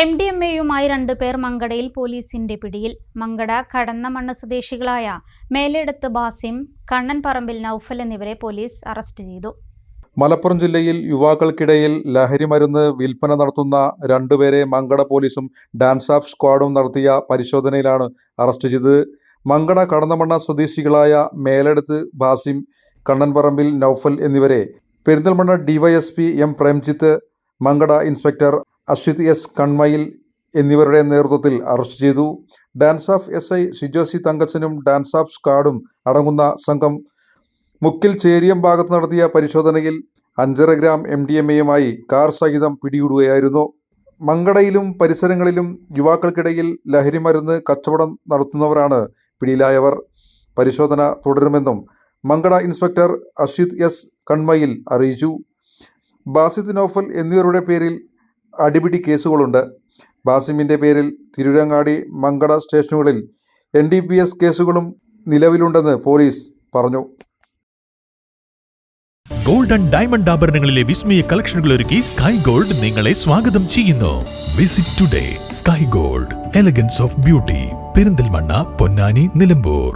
M D M എയുമായി രണ്ടുപേർ മങ്കടയിൽ പോലീസിന്റെ പിടിയിൽ. മങ്കട കടന്നമണ്ണ് സ്വദേശികളായ മേലെടുത്ത് ബാസിം കണ്ണൻ പറമ്പിൽ നൌഫൽ എന്നിവരെ പോലീസ് അറസ്റ്റ് ചെയ്തു. മലപ്പുറം ജില്ലയിൽ യുവാക്കൾക്കിടയിൽ ലഹരി മരുന്ന് വിൽപ്പന നടത്തുന്ന രണ്ടുപേരെ മങ്കട പോലീസും ഡാൻസ് ഓഫ് സ്ക്വാഡും നടത്തിയ പരിശോധനയിലാണ് അറസ്റ്റ് ചെയ്തത്. മങ്കട കടന്നമണ്ണ സ്വദേശികളായ മേലെടുത്ത് ബാസിം കണ്ണൻപറമ്പിൽ നൌഫൽ എന്നിവരെ Perinthalmanna DYSP M Premjith Mankada inspector Ashwith S. Kanmayil എന്നിവരുടെ നേതൃത്വത്തിൽ അറസ്റ്റ് ചെയ്തു. DANSAF S. ഐ. ഷിജോസി തങ്കച്ചനും ഡാൻസ് ഓഫ് സ്കാഡും അടങ്ങുന്ന സംഘം മുക്കിൽ ചേരിയം ഭാഗത്ത് നടത്തിയ പരിശോധനയിൽ അഞ്ചര ഗ്രാം എം. ഡി. എം. എയുമായി കാർ സഹിതം പിടികൂടുകയായിരുന്നു മങ്കടയിലും പരിസരങ്ങളിലും യുവാക്കൾക്കിടയിൽ ലഹരിമരുന്ന് കച്ചവടം നടത്തുന്നവരാണ് പിടിയിലായവർ. പരിശോധന തുടരുമെന്നും മങ്കട ഇൻസ്പെക്ടർ അഷിത് എസ്. കൺമയിൽ അറിയിച്ചു. ബാസിദ് നോഫൽ എന്നിവരുടെ പേരിൽ അടിപിടി കേസുകളുണ്ട്. ബാസിമിന്റെ പേരിൽ തിരുരങ്ങാടി മങ്കട സ്റ്റേഷനുകളിൽ എൻ ഡി പി എസ് കേസുകളും നിലവിലുണ്ടെന്ന് പോലീസ് പറഞ്ഞു. ഗോൾഡൻ ഡയമണ്ട് ആഭരണങ്ങളിലെ വിസ്മയ കളക്ഷനുകൾ ഒരുക്കി സ്കൈ ഗോൾഡ് നിങ്ങളെ സ്വാഗതം ചെയ്യുന്നു. Visit today sky gold elegance of beauty Perinthalmanna Ponnani Nilambur.